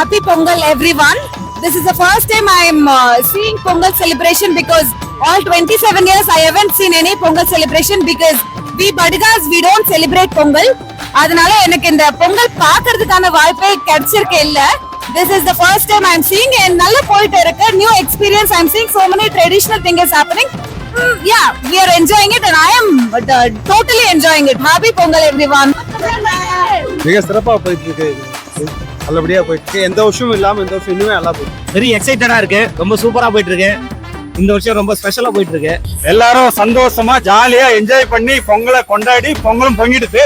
Happy Pongal, everyone. This is the first time I'm uh, seeing Pongal celebration because all 27 years I haven't seen any Pongal celebration because we Badigas we don't celebrate Pongal. அதனால எனக்கு இந்த பொங்கல் பாக்குறதுக்கான வாய்ப்பே கிடைச்சிருக்கு இல்ல. This is the first time I am seeing நல்ல போயிட்டு இருக்கு. New experience I am seeing so many traditional thing is happening ya we are enjoying it and I am totally enjoying it happy Pongal everyone மிக சிறப்பாக போயிட்டு இருக்கு. நல்லபடியாக போயிட்டு எந்த வருஷமும் இல்லாமல் இந்த வருஷம் இன்னுமே நல்லா போயிட்டு. வெரி எக்ஸைட்டடா இருக்கு. ரொம்ப சூப்பரா போயிட்டு இருக்கு. இந்த வருஷம் ரொம்ப ஸ்பெஷலா போயிட்டு இருக்கு. எல்லாரும் சந்தோஷமா ஜாலியா என்ஜாய் பண்ணி பொங்கலை கொண்டாடி பொங்கலும் பொங்கிடுது.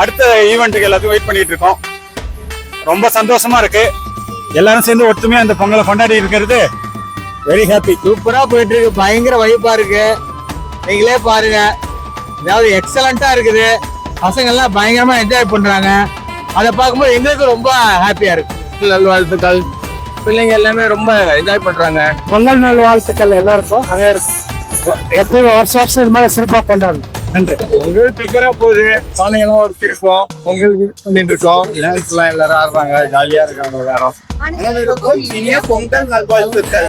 அடுத்த ஈவெண்ட்டுக்கு எல்லாத்தையும் வெயிட் பண்ணிட்டு இருக்கோம். ரொம்ப சந்தோஷமா இருக்கு. எல்லாரும் சேர்ந்து ஒற்றுமையா இந்த பொங்கலை கொண்டாடி இருக்கிறது. வெரி ஹாப்பி சூப்பரா போயிட்டு இருக்கு. பயங்கர வைப்பா இருக்கு. நீங்களே பாருங்க. அதாவது எக்ஸலண்டா இருக்குது. பசங்க எல்லாம் பயங்கரமா என்ஜாய் பண்றாங்க. அதை பார்க்கும்போது எங்களுக்கு ரொம்ப ஹாப்பியா இருக்கு. நல்வாழ்த்துக்கள் பிள்ளைங்க எல்லாமே ரொம்ப என்ஜாய் பண்றாங்க. பொங்கல் நாள் வாழ்த்துக்கள் எல்லாருக்கும். எப்பயும் வருஷம் வருஷம் இது மாதிரி சிறப்பாக கொண்டாடணும். நன்றி. பொங்கல் சூப்பரா போகுது. சாலையெல்லாம் ஒரு திருப்போம் பொங்கல் பண்ணிட்டு இருக்கோம். டான்ஸ் எல்லாம் எல்லாரும் ஆடுறாங்க. ஜாலியா இருக்காங்க எல்லாரும். பொங்கல் நல்வாழ்த்துக்கள்.